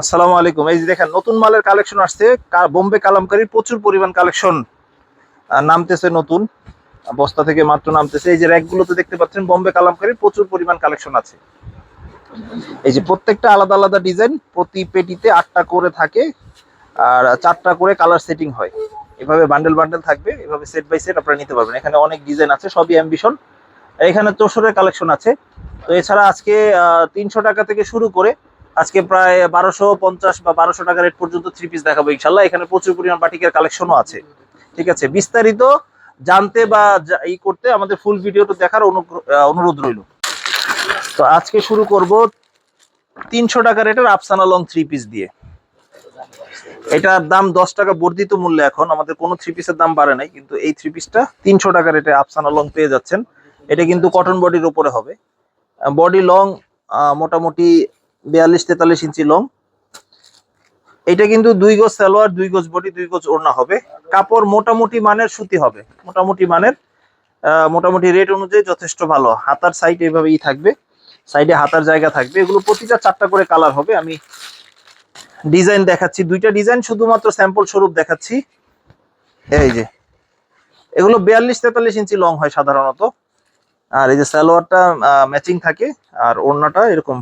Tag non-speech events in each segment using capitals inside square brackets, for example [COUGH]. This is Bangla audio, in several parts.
আসসালামু আলাইকুম। এই যে দেখেন, নতুন মালের কালেকশন আসছে। বোম্বে কালামকারীর প্রচুর পরিমাণ কালেকশন নামতেছে নতুন। বস্তা থেকে মাত্র নামতেছে। এই যে র্যাকগুলোতে দেখতে পাচ্ছেন, বোম্বে কালামকারীর প্রচুর পরিমাণ কালেকশন আছে। এই যে প্রত্যেকটা আলাদা আলাদা ডিজাইন, প্রতি পেটিতে আটটা করে থাকে, আর চারটা করে কালার সেটিং হয়। এভাবে বান্ডেল বান্ডেল থাকবে, এভাবে সেট বাই সেট আপনারা নিতে পারবেন। এখানে অনেক ডিজাইন আছে, সবই অ্যাম্বিশন এখানে তোষরের কালেকশন আছে। তো এছাড়া আজকে তিনশো টাকা থেকে শুরু করে আজকে প্রায় বারোশো পঞ্চাশ বা বারোশো টাকা রেট পর্যন্ত থ্রি পিস দেখাবো ইনশাল্লাহ। এখানে প্রচুর পরিমাণ বাটিকের কালেকশনও আছে। ঠিক আছে? বিস্তারিত জানতে বা ই করতে আমাদের ফুল ভিডিওটা দেখার অনুরোধ রইল। তো আজকে শুরু করব তিনশো টাকা রেটের আফসানা লং থ্রি পিস দিয়ে। এটার দাম দশ টাকা বর্ধিত মূল্য এখন। আমাদের কোনো থ্রি পিসের দাম বাড়ে নাই, কিন্তু এই থ্রি পিসটা তিনশো টাকা রেটে আফসানা লং পেয়ে যাচ্ছেন। এটা কিন্তু কটন বডির উপরে হবে। বডি লং মোটামুটি বিয়াল্লিশ, তেতাল্লিশ ইঞ্চি লং এটা কিন্তু দুই গজ সালোয়ার, দুই গজ বডি দুই গজ ওড়না হবে। কাপড় মোটামুটি মানের, সুতি হবে। মোটামুটি মানের মোটামুটি রেট অনুযায়ী যথেষ্ট ভালো। হাতার সাইড এইভাবেই থাকবে। সাইডে হাতার জায়গা থাকবে। এগুলো প্রতিটা চারটা করে কালার হবে। আমি ডিজাইন দেখাচ্ছি। দুইটা ডিজাইন শুধুমাত্র স্যাম্পল স্বরূপ দেখাচ্ছি। এই যে, এগুলো বিয়াল্লিশ, তেতাল্লিশ ইঞ্চি লং হয় সাধারণত। আর এই যে সালোয়ারটা ম্যাচিং থাকে। আর ওড়নাটা এরকম।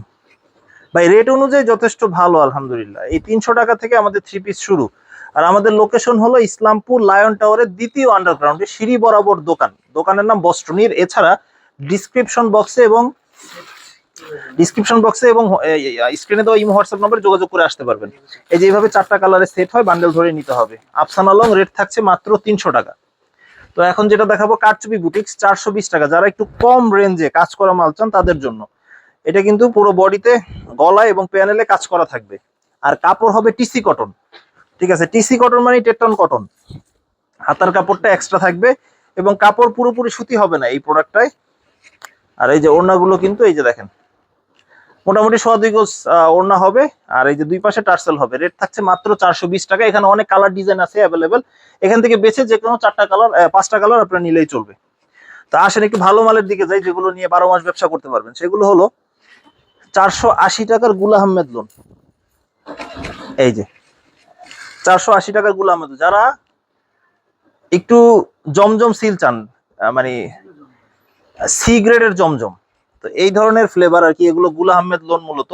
ভাই রেট অনুযায়ী যথেষ্ট ভালো, আলহামদুলিল্লাহ। এই তিনশো টাকা থেকে আমাদের থ্রি পিস শুরু। আর আমাদের লোকেশন হলো ইসলামপুর লায়ন টাওয়ারের দ্বিতীয় আন্ডারগ্রাউন্ডে সিঁড়ি বরাবর দোকান। দোকানের নাম বস্টনির এছাড়া ডিসক্রিপশন বক্সে এবং ডিসক্রিপশন বক্সে এবং স্ক্রিনে দেওয়া ইমো হোয়াটসঅ্যাপ নম্বরে যোগাযোগ করে আসতে পারবেন। এই যে এইভাবে চারটা কালারে সেট হয় বান্ডেল ধরে নিতে হবে। আফসান লং রেট থাকছে মাত্র তিনশো টাকা। তো এখন যেটা দেখাবো, কারচুপি বুটিক্স চারশো বিশ টাকা। যারা একটু কম রেঞ্জে কাজ করা মাল চান, তাদের জন্য। এটা কিন্তু পুরো বডিতে, গলায় এবং প্যানেলে কাজ করা থাকবে। আর কাপড় হবে টিসি কটন। ঠিক আছে, টিসি কটন মানে টেটন কটন। হাতার কাপড়টা এক্সট্রা থাকবে এবং কাপড় পুরোপুরি সুতি হবে না এই প্রোডাক্টটায় আর এই যে ওড়নাগুলো কিন্তু, এই যে দেখেন। মোটামুটি সোয়া দুই গজ ওড়না হবে, আর এই যে দুই পাশে টার্সেল হবে। রেট থাকছে মাত্র চারশো বিশ টাকা। এখানে অনেক কালার ডিজাইন আছে অ্যাভেলেবেল এখান থেকে বেছে যে কোনো চারটা কালার পাঁচটা কালার আপনার নিলেই চলবে। তা আসেন একটু ভালো মালের দিকে যাই, যেগুলো নিয়ে বারো মাস ব্যবসা করতে পারবেন। সেগুলো হলো চারশো আশি টাকার গুল আহমেদ লোন। এই যে, চারশো আশি টাকার গুল আহমেদ যারা একটু জমজম সিল চান মানে সি গ্রেডের জমজম, তো এই ধরনের ফ্লেভার আর কি, এগুলো গুল আহমেদ লোন মূলত।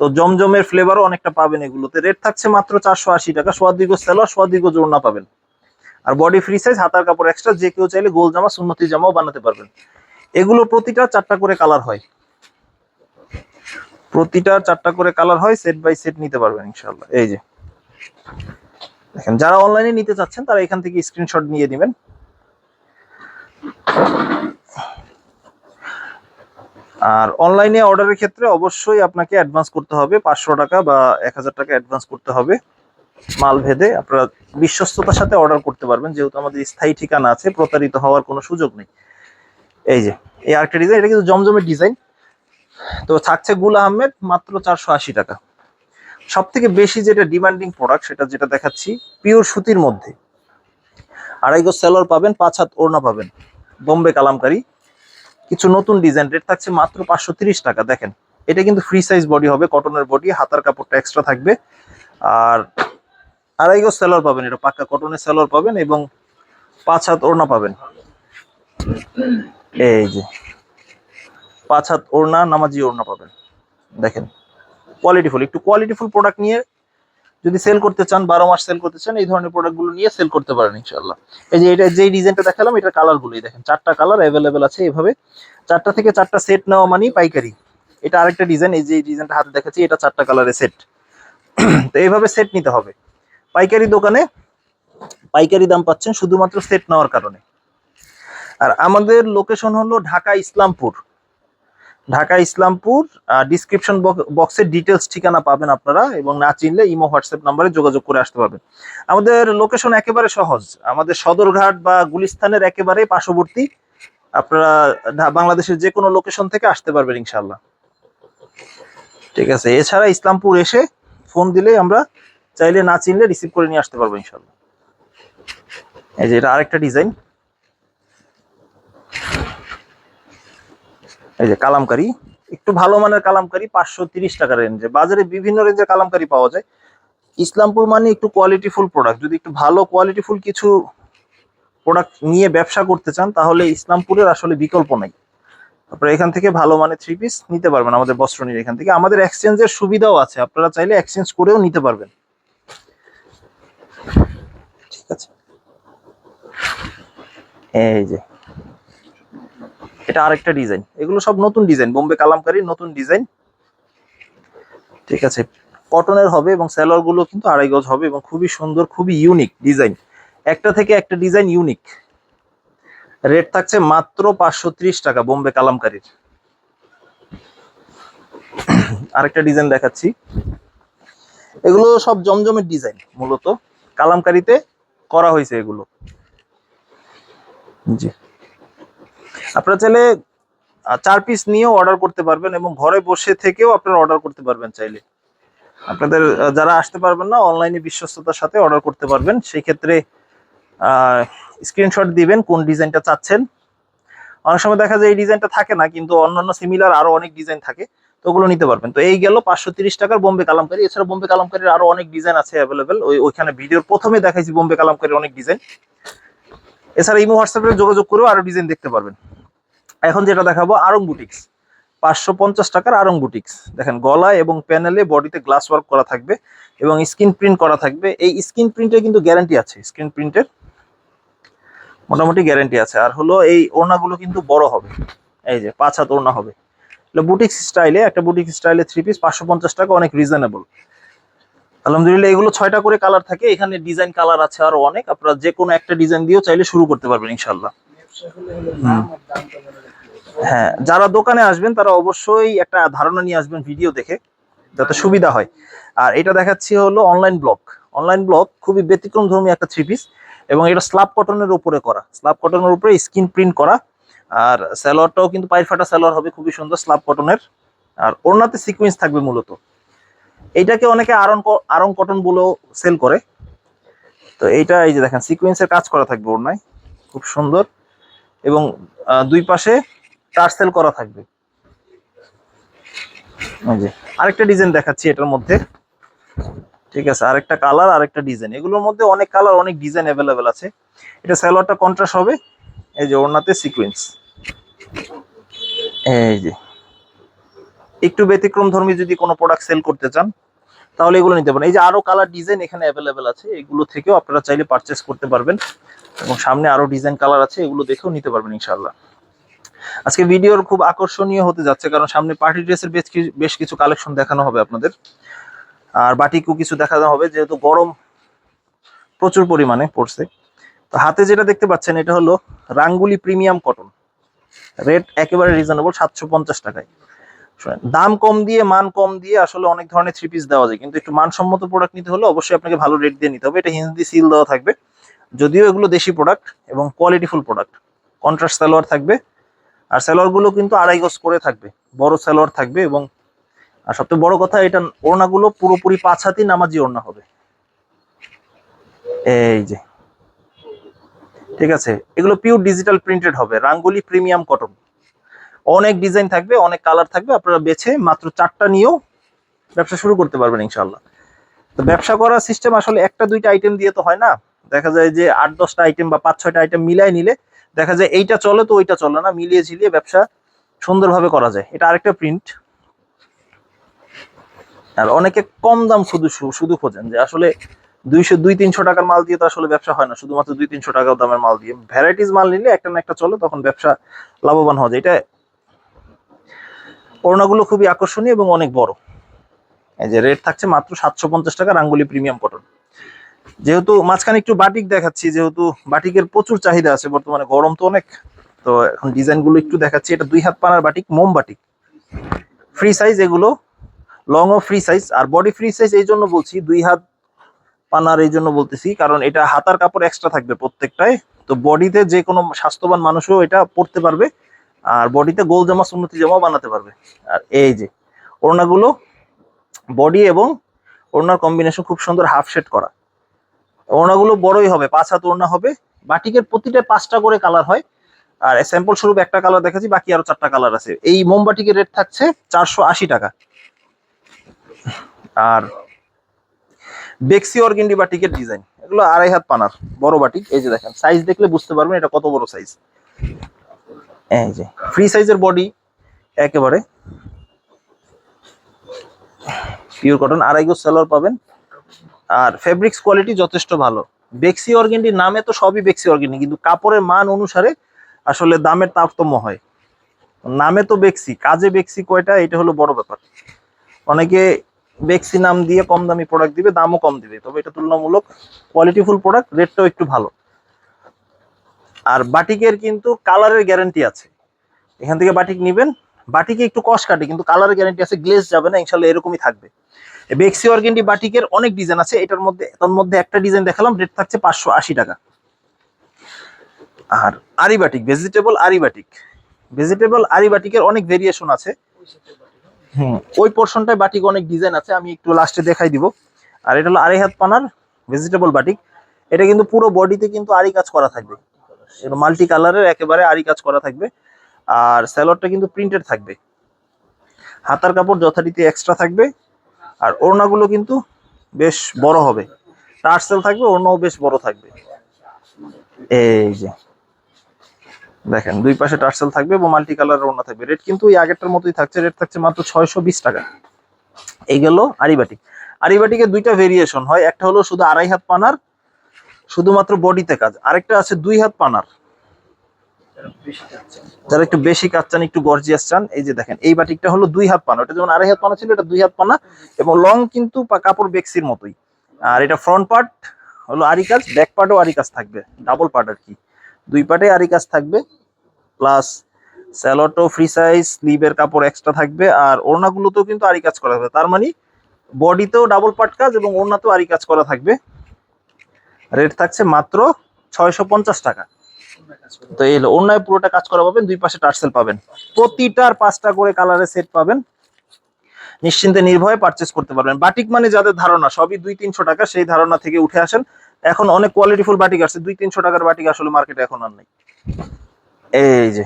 তো জমজমের ফ্লেভারও অনেকটা পাবেন এগুলোতে। রেট থাকছে মাত্র চারশো আশি টাকা, সোয়াদিগো সেলোয়ার সোয়াদিগো জোড়না পাবেন। আর বডি ফ্রি সাইজ হাতার কাপড় এক্সট্রা যে কেউ চাইলে গোল জামা, সুন্নতি জামাও বানাতে পারবেন। এগুলো প্রতিটা চারটা করে কালার হয়। প্রতিটা চারটা করে কালার হয় সেট বাই সেট নিতে পারবেন ইনশাল্লাহ এই যে। দেখেন, যারা অনলাইনে নিতে চাচ্ছেন, তারা এখান থেকে স্ক্রিনশট নিয়ে নেবেন। আর অনলাইনে অর্ডারের ক্ষেত্রে অবশ্যই আপনাকে অ্যাডভান্স করতে হবে। পাঁচশো টাকা বা এক হাজার টাকা অ্যাডভান্স করতে হবে। মাল ভেদে আপনারা বিশ্বস্ততার সাথে অর্ডার করতে পারবেন। যেহেতু আমাদের স্থায়ী ঠিকানা আছে, প্রতারিত হওয়ার কোনো সুযোগ নেই। এই যে, এই আরেকটা ডিজাইন এটা কিন্তু জমজমের ডিজাইন তো থাকছে গুল আহমেদ, মাত্র চারশো আশি টাকা। সব থেকে বেশি যেটা ডিমান্ডিং প্রোডাক্ট সেটা যেটা দেখাচ্ছি পিওর সুতির মধ্যে। আড়াই গজ সেলর পাবেন, পাঁচ হাত ওড়না পাবেন। বোম্বে কালামকারি। কিছু নতুন ডিজাইন রেট থাকছে মাত্র পাঁচশো টাকা, দেখেন। এটা কিন্তু ফ্রি সাইজ বডি হবে কটনের বডি হাতার কাপড়টা এক্সট্রা থাকবে। আর আড়াই গজ সেলর পাবেন, এটা পাক্কা কটনের সেলর পাবেন এবং পাঁচ হাত ওড়না পাবেন। এই যে পাঁচ হাত ওড়না, নামাজি ওড়না পাবেন। দেখেন কোয়ালিটিফুল একটু কোয়ালিটিফুল প্রোডাক্ট নিয়ে যদি সেল করতে চান, বারো মাস সেল করতে চান, এই ধরনের প্রোডাক্টগুলো নিয়ে সেল করতে পারেন ইনশাল্লাহ এই যে এটা, যেই ডিজাইনটা দেখালাম, এটা কালারগুলোই দেখেন। চারটা কালার অ্যাভেলেবেল আছে এভাবে। চারটা থেকে চারটা সেট নেওয়া মানেই পাইকারি। এটা আরেকটা ডিজাইন এই যে ডিজাইনটা হাতে দেখাচ্ছি, এটা চারটা কালারের সেট তো এইভাবে সেট নিতে হবে। পাইকারি দোকানে পাইকারি দাম পাচ্ছেন শুধুমাত্র সেট নেওয়ার কারণে। আর আমাদের লোকেশন হলো ঢাকা ইসলামপুর ঢাকা ইসলামপুর ডিসক্রিপশন বক্সের ডিটেলস ঠিকানা পাবেন আপনারা এবং না চিনলে ইমো, হোয়াটসঅ্যাপ নাম্বারে যোগাযোগ করে আসতে পারবেন। আমাদের লোকেশন একেবারে সহজ। আমাদের সদরঘাট বা গুলিস্তানের একেবারে পার্শ্ববর্তী। আপনারা বাংলাদেশের যে কোনো লোকেশন থেকে আসতে পারবেন ইনশাল্লাহ ঠিক আছে, এছাড়া ইসলামপুর এসে ফোন দিলে আমরা চাইলে না চিনলে রিসিভ করে নিয়ে আসতে পারব ইনশাল্লাহ এই যে এটা আরেকটা ডিজাইন এই যে কালামকারি, একটু ভালো মানের কালামকারি, পাঁচশো তিরিশ টাকা রেঞ্জে বাজারে বিভিন্ন রেঞ্জের কালামকারি পাওয়া যায়। ইসলামপুর মানে একটু কোয়ালিটিফুল প্রোডাক্ট যদি একটু ভালো কোয়ালিটিফুল কিছু প্রোডাক্ট নিয়ে ব্যবসা করতে চান, তাহলে ইসলামপুরের আসলে বিকল্প নাই। আপনারা এখান থেকে ভালো মানের থ্রি পিস নিতে পারবেন আমাদের বস্ত্রনীর এখান থেকে। আমাদের এক্সচেঞ্জের সুবিধাও আছে। আপনারা চাইলে এক্সচেঞ্জ করেও নিতে পারবেন। ঠিক আছে। এই যে এটা আরেকটা ডিজাইন। এগুলো সব নতুন ডিজাইন, বোম্বে কালামকারীর নতুন ডিজাইন। ঠিক আছে, কটনের হবে এবংগুলো কিন্তু আড়াই গজ হবে এবং খুবই সুন্দর, খুবই ইউনিক ডিজাইন। একটা থেকে একটা ডিজাইন ইউনিক রেট থাকছে মাত্র পাঁচশো ত্রিশ টাকা বোম্বে কালামকারীর। আরেকটা ডিজাইন দেখাচ্ছি। এগুলো সব জমজমের ডিজাইন মূলত। কালামকারিতে করা হয়েছে এগুলো। জি। আপনারা চাইলে চার পিস নিয়েও অর্ডার করতে পারবেন এবং ঘরে বসে থেকেও আপনারা অর্ডার করতে পারবেন চাইলে। আপনাদের যারা আসতে পারবেন না অনলাইনে বিশ্বস্ততার সাথে অর্ডার করতে পারবেন। সেই ক্ষেত্রে স্ক্রিনশট দিবেন কোন ডিজাইনটা চাচ্ছেন। অনেক সময় দেখা যায় এই ডিজাইনটা থাকে না, কিন্তু অন্যান্য সিমিলার আরও অনেক ডিজাইন থাকে, তো ওগুলো নিতে পারবেন। তো এই গেল পাঁচশো তিরিশ টাকার বোম্বে কালামকারি। এছাড়া বোম্বে কালামকারির আরও অনেক ডিজাইন আছে অ্যাভেলেবেল ওই, ওইখানে ভিডিওর প্রথমে দেখাইছি বোম্বে কালামকারির অনেক ডিজাইন এছাড়া ইমো হোয়াটসঅ্যাপে যোগাযোগ করেও আরও ডিজাইন দেখতে পারবেন। এখন যেটা দেখাবো আরং বুটিক্স পাঁচশো পঞ্চাশ টাকার আরং বুটিক্স দেখেন গলায় এবং প্যানেলে বডিতে গ্লাস ওয়ার্ক করা থাকবে এবং স্ক্রিন প্রিন্ট করা থাকবে। এই স্ক্রিন প্রিন্টের কিন্তু গ্যারান্টি আছে স্ক্রিন প্রিন্টের মোটামুটি গ্যারান্টি আছে। আর হলো এই ওড়নাগুলো কিন্তু বড় হবে। এই যে, পাঁচ হাত ওড়না হবে। বুটিক্স স্টাইলে একটা বুটিক্স স্টাইলে থ্রি পিস পাঁচশো পঞ্চাশ টাকা, অনেক রিজনেবল আলহামদুলিল্লাহ, এগুলো ছয়টা করে কালার থাকে। এখানে ডিজাইন কালার আছে আরও অনেক। আপনারা যে কোনো একটা ডিজাইন দিয়েও চাইলে শুরু করতে পারবেন ইনশাল্লাহ। হ্যাঁ যারা দোকানে আসবেন, তারা অবশ্যই একটা ধারণা নিয়ে আসবেন ভিডিও দেখে, যাতে সুবিধা হয়। আর এটা দেখাচ্ছি হলো অনলাইন ব্লক অনলাইন ব্লক খুবই ব্যতিক্রম ধর্মী একটা থ্রি পিস এবং এটা স্লাব কটনের উপরে করা। স্ল্যাব কটনের উপরে স্কিন প্রিন্ট করা। আর স্যালোয়ারটাও কিন্তু পায়ের ফাটা স্যালোয়ার হবে, খুবই সুন্দর স্ল্যাব কটনের আর ওড়নাতে সিকোয়েন্স থাকবে মূলত। এইটাকে অনেকে আরং আরং কটন বলেও সেল করে। তো এইটা এই যে দেখেন সিকোয়েন্সের কাজ করা থাকবে ওড়নায়। খুব সুন্দর। এবং দুই পাশে টার্সেল করা থাকবে। আরেকটা ডিজাইন দেখাচ্ছি এটার মধ্যে। ঠিক আছে আরেকটা কালার আরেকটা ডিজাইন এগুলোর মধ্যে অনেক কালার অনেক ডিজাইন অ্যাভেলেবেল আছে। এটা স্যালোয়ারটা কন্ট্রাস্ট হবে এই যে ওড়নাতে সিকোয়েন্স এই যে। একটু ব্যতিক্রম ধর্মী যদি কোনো প্রোডাক্ট সেল করতে চান তাহলে এগুলো নিতে পারেন। এই যে আরও কালার ডিজাইন এখানে অ্যাভেলেবেল আছে এগুলো থেকেও আপনারা চাইলে পারচেস করতে পারবেন। এবং সামনে আরও ডিজাইন কালার আছে এগুলো দেখেও নিতে পারবেন ইনশাআল্লাহ। আজকে ভিডিওর খুব আকর্ষণীয় হতে যাচ্ছে, কারণ সামনে পার্টি ড্রেসের বেশ কিছু বেশ কিছু কালেকশন দেখানো হবে আপনাদের। আর বাটিকও কিছু দেখানো হবে, যেহেতু গরম প্রচুর পরিমাণে পড়ছে। তো হাতে যেটা দেখতে পাচ্ছেন, এটা হলো রাঙ্গুলি প্রিমিয়াম কটন রেট একেবারে রিজনেবল সাতশো পঞ্চাশ টাকায়। দাম কম দিয়ে, মান কম দিয়ে আসলে অনেক ধরনের থ্রি পিস দেওয়া যায়। কিন্তু একটু মানসম্মত প্রোডাক্ট নিতে হলে অবশ্যই আপনাকে ভালো রেট দিয়ে নিতে হবে। এটা হিন্দি সিল দেওয়া থাকবে। যদিও এগুলো দেশি প্রোডাক্ট এবং কোয়ালিটিফুল প্রোডাক্ট কন্ট্রাস্ট সালোয়ার থাকবে। আর সালোয়ারগুলো কিন্তু আড়াই গজ করে থাকবে, বড় সালোয়ার থাকবে এবং, আর সবচেয়ে বড় কথা, এটা ওড়নাগুলো পুরোপুরি পাঁচ হাতি নামাজি ওড়না হবে। এই যে, ঠিক আছে, এগুলো পিওর ডিজিটাল প্রিন্টেড হবে, রাঙ্গুলি প্রিমিয়াম কটন অনেক ডিজাইন থাকবে, অনেক কালার থাকবে, আপনারা বেছে মাত্র চারটা নিয়েও ব্যবসা শুরু করতে পারবেন ইনশাল্লাহ তো ব্যবসা করার সিস্টেম আসলে একটা দুইটা আইটেম দিয়ে তো হয় না। দেখা যায় যে আট দশটা আইটেম বা পাঁচ ছয়টা আইটেম মিলাই নিলে দেখা যায় এইটা চলে তো ওইটা চলে না, মিলিয়ে ঝিলিয়ে ব্যবসা সুন্দরভাবে করা যায়। এটা আরেকটা প্রিন্ট আর অনেকে কম দাম শুধু শুধু খোঁজেন যে আসলে দুইশো, দুই, তিনশো টাকার মাল দিয়ে তো আসলে ব্যবসা হয় না, শুধুমাত্র দুই, তিনশো টাকা দামের মাল দিয়ে। ভ্যারাইটিস মাল নিলে একটা না একটা চলে, তখন ব্যবসা লাভবান হওয়া যায়। এটা ওড়নাগুলো খুবই আকর্ষণীয় এবং অনেক বড়। এই যে রেট থাকছে মাত্র সাতশো পঞ্চাশ টাকা রাঙ্গুলি প্রিমিয়াম কটন যেহেতু মাঝখানে একটু বাটিক দেখাচ্ছি, যেহেতু বাটিকের প্রচুর চাহিদা আছে, বর্তমানে গরম তো অনেক। তো এখন ডিজাইনগুলো একটু দেখাচ্ছি, এটা দুই হাত পানার বাটিক, মোম বাটিক। ফ্রি সাইজ এগুলো লং ও ফ্রি সাইজ আর বডি ফ্রি সাইজ এই জন্য বলছি, দুই হাত পানার এই জন্য বলতেছি, কারণ এটা হাতার কাপড় এক্সট্রা থাকবে প্রত্যেকটাই তো বডিতে যে কোনো স্বাস্থ্যবান মানুষও এটা পরতে পারবে, আর বডিতে গোল জামা, সুন্নতি জামাও বানাতে পারবে। আর এই যে, ওড়নাগুলো বডি এবং ওড়নার কম্বিনেশন খুব সুন্দর হাফ শেড করা। ওড়নাগুলো বড়ই হবে, পাঁচ হাত ওড়না হবে। বাটিকের প্রতিটা পাঁচটা করে কালার হয়। আর স্যাম্পল স্বরূপ একটা কালার দেখাচ্ছি বাকি আরও চারটা কালার আছে। এই মোমবাটিকের রেট থাকছে চারশো আশি টাকা। আর বেক্সি অর্গেন্ডি বাটিকের ডিজাইন এগুলো আড়াই হাত পানার, বড় বাটিক। এই যে দেখেন সাইজ দেখলে বুঝতে পারবেন এটা কত বড় সাইজ এই যে ফ্রি সাইজের বডি একেবারে পিওর কটন আড়াই গো সেলর পাবেন। আর ফেব্রিক্স কোয়ালিটি যথেষ্ট ভালো। বেক্সি অর্গেন্ডি নামে তো সবই বেক্সি অর্গেন্ডি কিন্তু কাপড়ের মান অনুসারে আসলে দামের তারতম্য হয়। নামে তো বেক্সি কাজে বেক্সি কয়টা, এটা হলো বড় ব্যাপার। অনেকে বেক্সি নাম দিয়ে কম দামি প্রোডাক্ট দিবে, দামও কম দিবে, তবে এটা তুলনামূলক কোয়ালিটিফুল প্রোডাক্ট রেটটাও একটু ভালো। আর বাটিকের কিন্তু কালারের গ্যারান্টি আছে। এখান থেকে বাটিক নিবেন বাটিকে একটু কষ কাটে, কিন্তু কালারের গ্যারান্টি আছে গ্লেজ যাবে না ইনশাল্লাহ এরকমই থাকবে। বেক্সি অর্গেন্ডি বাটিকের অনেক ডিজাইন আছে, এটার মধ্যে তার মধ্যে একটা ডিজাইন দেখালাম রেট থাকছে পাঁচশো আশি টাকা। আর আরিবাটিক ভেজিটেবল আরিবাটিক ভেজিটেবল আরিবাটিকের অনেক ভেরিয়েশন আছে। হুম, ওই পোর্শনটায় বাটিক অনেক ডিজাইন আছে, আমি একটু লাস্টে দেখাই দিব। আর এটা হলো আড়াই হাত পানার ভেজিটেবল বাটিক। এটা কিন্তু পুরো বডিতে কিন্তু আরি কাজ করা থাকবে। মাল্টি কালারের একেবারে আরি কাজ করা থাকবে। আর স্যালোডটা কিন্তু প্রিন্টেড থাকবে। হাতার কাপড় যথারীতি এক্সট্রা থাকবে আর ওড়নাগুলো কিন্তু বেশ বড় হবে। টার্সেল থাকবে, ওড়নাও বেশ বড় থাকবে। এই যে, দেখেন, দুই পাশে টার্সেল থাকবে এবং মাল্টি কালারের ওড়না থাকবে। রেট কিন্তু ওই আগেরটার মতোই থাকছে রেট থাকছে মাত্র ছয়শো বিশ টাকা। এই গেল আরিবাটিক আরিবাটিকে দুইটা ভেরিয়েশন হয়, একটা হলো শুধু আড়াই হাত পানার, শুধুমাত্র বডিতে কাজ। আরেকটা আছে দুই হাত পানার। যারা একটু বেশি কাজ চান একটু গর্জিয়াস চান, এই যে দেখেন, এই বাটিকটা হলো দুই হাত পানা। ওটা যেমন আড়াই হাত পানা ছিল, এটা দুই হাত পানা। এবং লং কিন্তু কাপড় বেক্সির মতোই। আর এটা ফ্রন্ট পার্ট হলো আরি কাজ ব্যাক পার্টও আরি কাজ থাকবে। ডাবল পার্ট আর কি। দুই পার্টে আরি কাজ থাকবে প্লাস স্যালোটো ফ্রি সাইজ স্লিভের কাপড় এক্সট্রা থাকবে। আর ওড়নাগুলোতেও কিন্তু আরি কাজ করা থাকবে। তার মানে বডিতেও ডাবল পার্ট কাজ এবং ওড়নাতেও আরি কাজ করা থাকবে। রেট থাকছে মাত্র ছয়শো পঞ্চাশ টাকা। তো এই অন্যায় পুরোটা কাজ করা পাবেন, দুই পাশে টার্সেল পাবেন। প্রতিটার পাঁচটা করে কালারের সেট পাবেন। নিশ্চিন্তে নির্ভয়ে পারচেস করতে পারবেন। বাটিক মানে যাদের ধারণা, সবই দুই তিনশো টাকা, সেই ধারণা থেকে উঠে আসেন। এখন অনেক কোয়ালিটিফুল বাটিক আসছে, দুই তিনশো টাকার বাটিক আসলে মার্কেটে এখন আর নেই। এই যে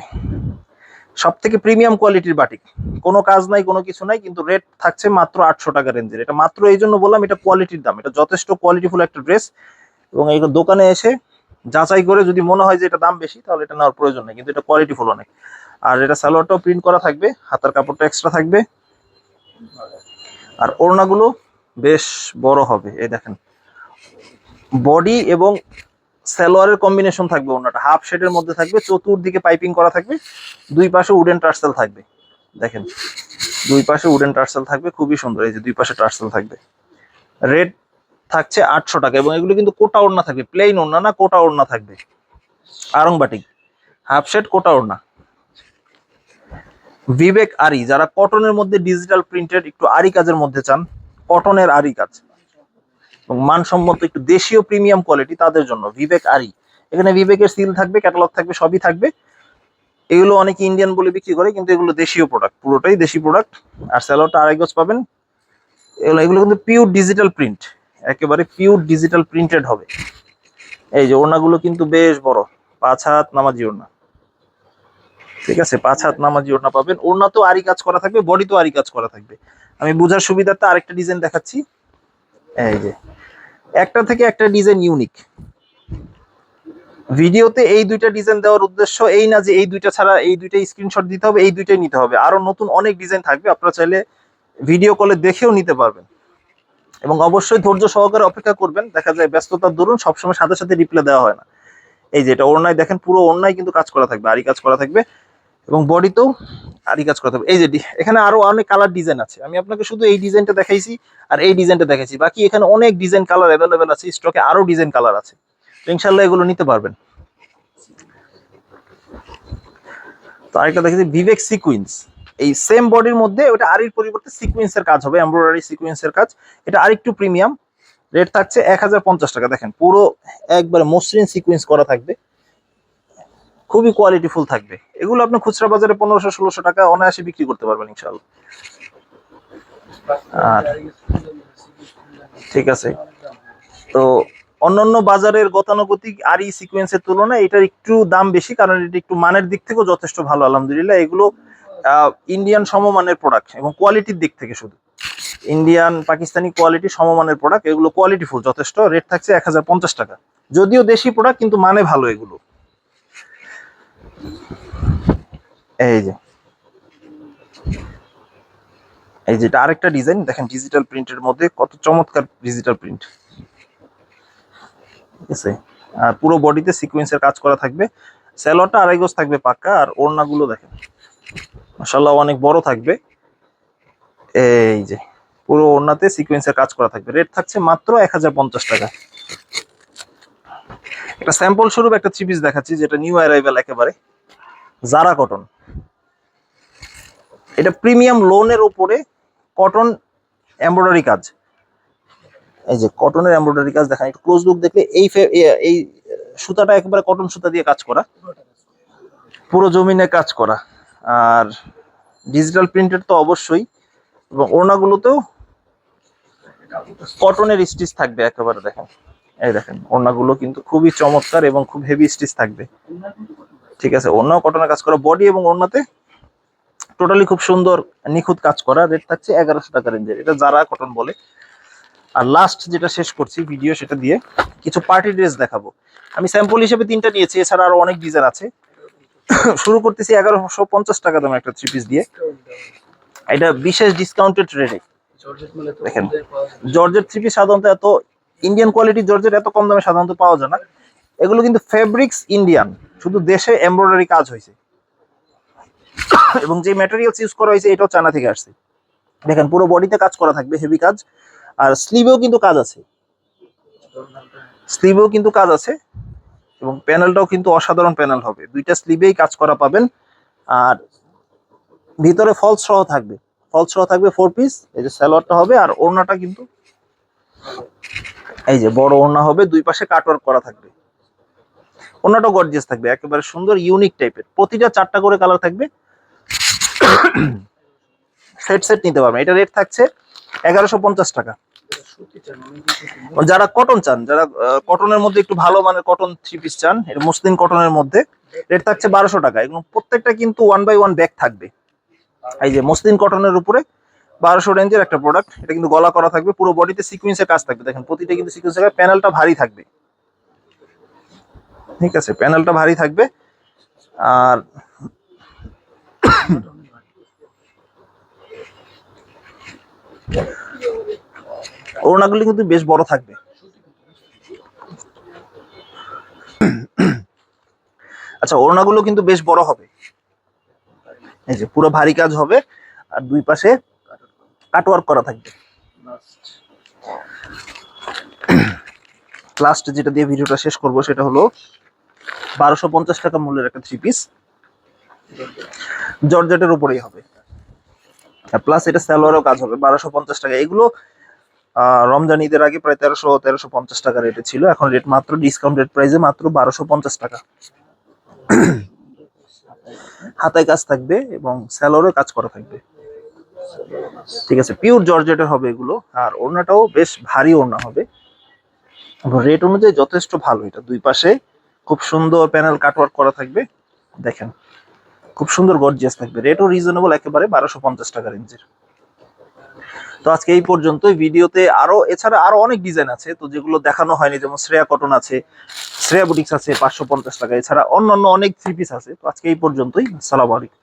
সব থেকে প্রিমিয়াম কোয়ালিটির বাটিক কোনো কাজ নাই, কোনো কিছু নাই, কিন্তু রেট থাকছে মাত্র আটশো টাকা রেঞ্জের এটা মাত্র এই জন্য বললাম, এটা কোয়ালিটির দাম। এটা যথেষ্ট কোয়ালিটিফুল একটা ড্রেস এবং এই দোকানে এসে যাচাই করে যদি মনে হয় যে এটা দাম বেশি, তাহলে এটা নেওয়ার প্রয়োজন নেই, কিন্তু এটা কোয়ালিটিফুল অনেক। আর এটা সালোয়ারটাও প্রিন্ট করা থাকবে, হাতার কাপড়টা এক্সট্রা থাকবে। আর ওড়নাগুলো বেশ বড় হবে, এই দেখেন। বডি এবং সালোয়ারের কম্বিনেশন থাকবে ওড়নাটা হাফ শেডের মধ্যে থাকবে, চতুর্দিকে পাইপিং করা থাকবে, দুই পাশে উডেন টার্সেল থাকবে। দেখেন, দুই পাশে উডেন টার্সেল থাকবে, খুবই সুন্দর, এই যে দুই পাশে টার্সেল থাকবে। রেড থাকছে আটশো টাকা এবং এগুলো কিন্তু কোটা ওড়না থাকবে প্লেন ওড়না না কোটা ওড়না থাকবে। আরং বাটিক হাফ শেড কোটা ওড়না। বিবেক আরি, যারা কটনের মধ্যে ডিজিটাল প্রিন্টেড একটু আরি কাজের মধ্যে চান কটনের আরি কাজ। এবং মানসম্মত একটু দেশীয় প্রিমিয়াম কোয়ালিটি তাদের জন্য, বিবেক আরি। এখানে বিবেকের সিল থাকবে ক্যাটালগ থাকবে, সবই থাকবে। এগুলো অনেকে ইন্ডিয়ান বলে বিক্রি করে, কিন্তু এগুলো দেশীয় প্রোডাক্ট পুরোটাই দেশি প্রোডাক্ট আর স্যালোটা আড়াই গজ পাবেন। এগুলো এগুলো কিন্তু পিওর ডিজিটাল প্রিন্ট একেবারে পিওর ডিজিটাল প্রিন্টেড হবে। এই যে ওড়নাগুলো কিন্তু বেশ বড়, পাঁচ হাত নামাজি ওড়না। ঠিক আছে? পাঁচ হাত নামাজি ওড়না পাবেন। ওড়না তো আরি কাজ করা থাকবে বডি তো আরই কাজ করা থাকবে। আমি বোঝার সুবিধার্থে আরেকটা ডিজাইন দেখাচ্ছি। এই যে, একটা থেকে একটা ডিজাইন ইউনিক ভিডিওতে এই দুইটা ডিজাইন দেওয়ার উদ্দেশ্য এই না যে এই দুইটা ছাড়া এই দুইটা স্ক্রিনশট দিতে হবে, এই দুইটাই নিতে হবে। আরও নতুন অনেক ডিজাইন থাকবে, আপনারা চাইলে ভিডিও কলে দেখেও নিতে পারবেন। এবং অবশ্যই ধৈর্য সহকারে অপেক্ষা করবেন। দেখা যায় ব্যস্ততার দরুন সবসময় সাথে সাথে রিপ্লাই দেওয়া হয় না। এই যে এটা ওড়নায় দেখেন পুরো ওড়নায় কিন্তু কাজ করা থাকবে আরি কাজ করা থাকবে। এবং বডিতেও আরি কাজ করা থাকবে। এই যে এখানে আরও অনেক কালার ডিজাইন আছে। আমি আপনাকে শুধু এই ডিজাইনটা দেখাইছি আর এই ডিজাইনটা দেখাইছি। বাকি এখানে অনেক ডিজাইন কালার অ্যাভেলেবেল আছে স্টকে আরও ডিজাইন কালার আছে। ইনশাল্লাহ এগুলো নিতে পারবেন। তো আরেকটা দেখেছি বিবেক সিকুইন্স এই সেম বডির মধ্যে ওটা আরির পরিবর্তে সিকুয়েন্সের কাজ হবে এমব্রয়ডারি সিকুয়েন্সের কাজ। এটা আরেকটু প্রিমিয়াম রেট থাকছে এক হাজার পঞ্চাশ টাকা। দেখেন, পুরো একবারে মসৃণ সিকুয়েন্স করা থাকবে। খুবই কোয়ালিটিফুল থাকবে। এগুলো আপনি খুচরা বাজারে পনেরোশো, ষোলোশো টাকা অনায়াসে বিক্রি করতে পারবেন ইনশাল্লাহ আর ঠিক আছে। তো অন্যান্য বাজারের গতানুগতিক আর ই সিকোয়েন্সের তুলনায় এটার একটু দাম বেশি, কারণ এটা একটু মানের দিক থেকেও যথেষ্ট ভালো, আলহামদুলিল্লাহ। এগুলো ইন্ডিয়ান সমমানের প্রোডাক্ট এবং কোয়ালিটির দিক থেকে শুধু। ইন্ডিয়ান পাকিস্তানি কোয়ালিটি সমমানের প্রোডাক্ট এগুলো কোয়ালিটি ফুল যথেষ্ট রেট থাকছে এক হাজার পঞ্চাশ টাকা। যদিও দেশি প্রোডাক্ট কিন্তু মানে ভালো এগুলো। এই যে। এই যেটা আরেকটা ডিজাইন দেখেন ডিজিটাল প্রিন্টের মধ্যে কত চমৎকার ডিজিটাল প্রিন্ট ঠিক আছে? আর পুরো বডিতে সিকোয়েন্সের কাজ করা থাকবে। স্যালোয়ারটা আড়াই গজ থাকবে পাক্কা আর ওড়নাগুলো দেখেন। মাসাল্লাহ অনেক বড় থাকবে। এই যে, পুরো ওড়নাতে সিকোয়েন্সের কাজ করা থাকবে। রেট থাকছে মাত্র এক হাজার পঞ্চাশ টাকা। একটা স্যাম্পল স্বরূপ একটা থ্রি পিস দেখাচ্ছি, যেটা নিউ অ্যারাইভেল একেবারে। জারা কটন এটা প্রিমিয়াম লোনের ওপরে কটন এমব্রয়ডারি কাজ। এই যে কটনের এমব্রয়ডারি কাজ দেখেন। একটু ক্লোজ লুক দেখলে এই এই সুতাটা একেবারে কটন সুতা দিয়ে কাজ করা। পুরো জমিনে কাজ করা। আর ডিজিটাল প্রিন্টেড তো অবশ্যই এবং ওড়নাগুলোতেও কটনের স্টিচ থাকবে একেবারে দেখেন। এই দেখেন, ওড়নাগুলো কিন্তু খুবই চমৎকার এবং খুব হেভি স্টিচ থাকবে। ঠিক আছে, ওড়নাও কটনের কাজ করা। বডি এবং ওড়নাতে টোটালি খুব সুন্দর নিখুঁত কাজ করা। রেট থাকছে এগারোশো টাকা রেঞ্জের এটা যারা কটন বলে। আর লাস্ট যেটা শেষ করছি ভিডিও সেটা দিয়ে কিছু পার্টি ড্রেস দেখাবো। আমি স্যাম্পল হিসেবে তিনটা নিয়েছি, এছাড়া আরও অনেক ডিজাইন আছে। [COUGHS] শুরু করতেছি এগারোশো পঞ্চাশ টাকা দাম একটা থ্রি পিস দিয়ে। এটা বিশেষ ডিসকাউন্টেড রেটে দেখেন। জর্জের থ্রি পিস সাধারণত এত ইন্ডিয়ান কোয়ালিটি জর্জের এত কম দামে সাধারণত পাওয়া যায় না। এগুলো কিন্তু ফেব্রিক্স ইন্ডিয়ান শুধু দেশে এমব্রয়ডারি কাজ হয়েছে। [COUGHS] এবং যে ম্যাটেরিয়ালস ইউজ করা হয়েছে, এটাও চায়না থেকে আসছে। দেখেন, পুরো বডিতে কাজ করা থাকবে হেভি কাজ। আর স্লিভেও কিন্তু কাজ আছে। স্লিভেও কিন্তু কাজ আছে। এবং প্যানেলটাও কিন্তু অসাধারণ প্যানেল হবে। দুইটা স্লিভেই কাজ করা পাবেন। আর ভিতরে ফলস সহ থাকবে। ফলস সহ থাকবে ফোর পিস এই যে স্যালোয়ারটা হবে, আর ওড়নাটা কিন্তু এই যে বড় ওড়না হবে, দুই পাশে কাটওয়ার্ক করা থাকবে। ওড়নাটাও গর্জিয়াস থাকবে, একেবারে সুন্দর ইউনিক টাইপের প্রতিটা চারটা করে কালার থাকবে। [COUGHS] সেট সেট নিতে পারবেন। এটা রেট থাকছে এগারোশো টাকা। যারা কটন চান, যারা কটনের মধ্যে একটু ভালো মানের কটন থ্রি পিস চান মুসলিম কটনের মধ্যে রেট থাকছে বারোশো টাকা। এবং প্রত্যেকটা কিন্তু ওয়ান বাই ওয়ান ব্যাগ থাকবে। এই যে মসলিন কটনের উপরে বারোশো রেঞ্জের একটা প্রোডাক্ট এটা কিন্তু গলা করা থাকবে, পুরো বডিতে সিকুয়েন্সের কাজ থাকবে। দেখেন, প্রতিটা কিন্তু সিকুয়েন্সের প্যানেলটা ভারী থাকবে। ঠিক আছে প্যানেলটা ভারী থাকবে। আর ওড়নাগুলি কিন্তু বেশ বড় থাকবে। আচ্ছা ওড়নাগুলো কিন্তু বেশ বড় হবে। এই যে পুরো ভারী কাজ হবে, আর দুই পাশে কাটওয়ার্ক করা থাকবে। লাস্ট যেটা দিয়ে ভিডিওটা শেষ করব, সেটা হলো বারোশো পঞ্চাশ টাকা মূল্যের একটা থ্রি পিস জর্জেটের উপরেই হবে। প্লাস এটা স্যালোয়ারও কাজ হবে, বারোশো পঞ্চাশ টাকা। এগুলো রমজান ঈদের আগে প্রায় তেরোশো তেরোশো পঞ্চাশ টাকা রেটে ছিল। এখন রেট মাত্র ডিসকাউন্টেড প্রাইসে মাত্র বারোশো পঞ্চাশ টাকা। হাতায় কাজ থাকবে এবং স্যালোয়ারও কাজ করা থাকবে। ঠিক আছে পিওর জর্জেটের হবে এগুলো। আর ওড়নাটাও বেশ ভারী ওড়না হবে। রেট অনুযায়ী যথেষ্ট ভালো এটা। দুই পাশে খুব সুন্দর প্যানেল কাটওয়ার্ক করা থাকবে। দেখেন, খুব সুন্দর গর্জিয়াস থাকবে। রেটও রিজনেবল একেবারে বারোশো পঞ্চাশ টাকা রেঞ্জের তো আজকে এই পর্যন্তই। ভিডিওতে আরও, এছাড়া আরও অনেক ডিজাইন আছে, তো যেগুলো দেখানো হয়নি, যেমন শ্রেয়া কটন আছে, শ্রেয়া বুটিক্স আছে পাঁচশো পঞ্চাশ টাকা, এছাড়া অন্যান্য অনেক থ্রি পিস আছে। তো আজকে এই পর্যন্তই সালাম আলাইকুম।